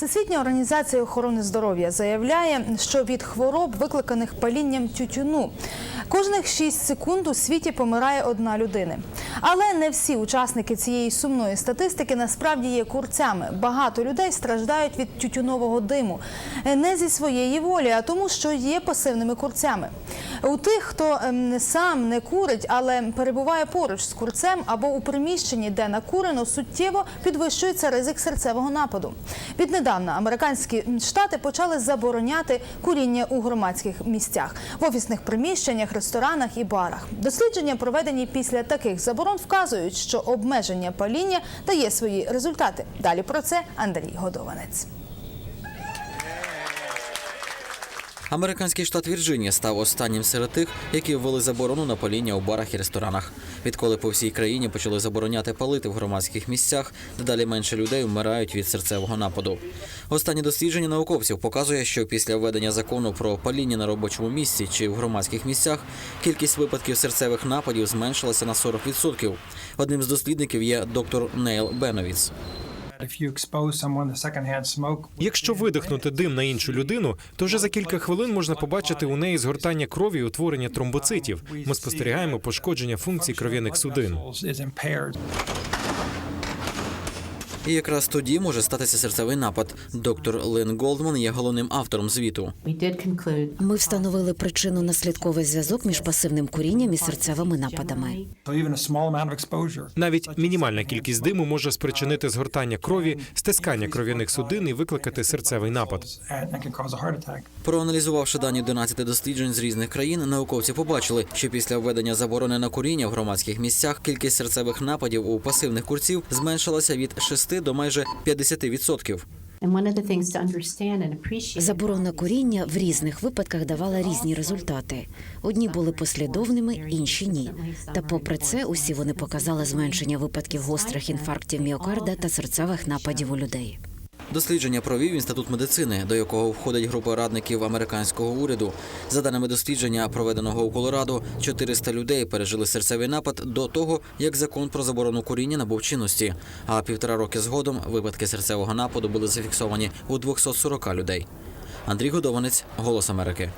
Всесвітня організація охорони здоров'я заявляє, що від хвороб, викликаних палінням тютюну, кожних 6 секунд у світі помирає одна людина. Але не всі учасники цієї сумної статистики насправді є курцями. Багато людей страждають від тютюнового диму не зі своєї волі, а тому, що є пасивними курцями. У тих, хто ем, сам не курить, але перебуває поруч з курцем або у приміщенні, де накурено, суттєво підвищується ризик серцевого нападу. Віднедавна американські штати почали забороняти куріння у громадських місцях, в офісних приміщеннях, ресторанах і барах. Дослідження, проведені після таких заборон, вказують, що обмеження паління дає свої результати. Далі про це Андрій Годованець. Американський штат Вірджинія став останнім серед тих, які ввели заборону на паління у барах і ресторанах. Відколи по всій країні почали забороняти палити в громадських місцях, дедалі менше людей вмирають від серцевого нападу. Останнє дослідження науковців показує, що після введення закону про паління на робочому місці чи в громадських місцях кількість випадків серцевих нападів зменшилася на 40%. Одним з дослідників є доктор Нейл Беновіц. Якщо видихнути дим на іншу людину, то вже за кілька хвилин можна побачити у неї згортання крові і утворення тромбоцитів. Ми спостерігаємо пошкодження функцій кров'яних судин. І якраз тоді може статися серцевий напад. Доктор Лен Голдман є головним автором звіту. Ми встановили причинно-наслідковий зв'язок між пасивним курінням і серцевими нападами. Навіть мінімальна кількість диму може спричинити згортання крові, стискання кров'яних судин і викликати серцевий напад. Проаналізувавши дані 11 досліджень з різних країн, науковці побачили, що після введення заборони на куріння в громадських місцях кількість серцевих нападів у пасивних курців зменшилася від 6 до майже 50%. And one of the things to understand and appreciate Заборона куріння в різних випадках давала різні результати. Одні були послідовними, інші ні. Та попри це, усі вони показали зменшення випадків гострих інфарктів міокарда та серцевих нападів у людей. Дослідження провів інститут медицини, до якого входить група радників американського уряду. За даними дослідження, проведеного у Колорадо, 400 людей пережили серцевий напад до того, як закон про заборону куріння набув чинності. А півтора роки згодом випадки серцевого нападу були зафіксовані у 240 людей. Андрій Годованець, Голос Америки.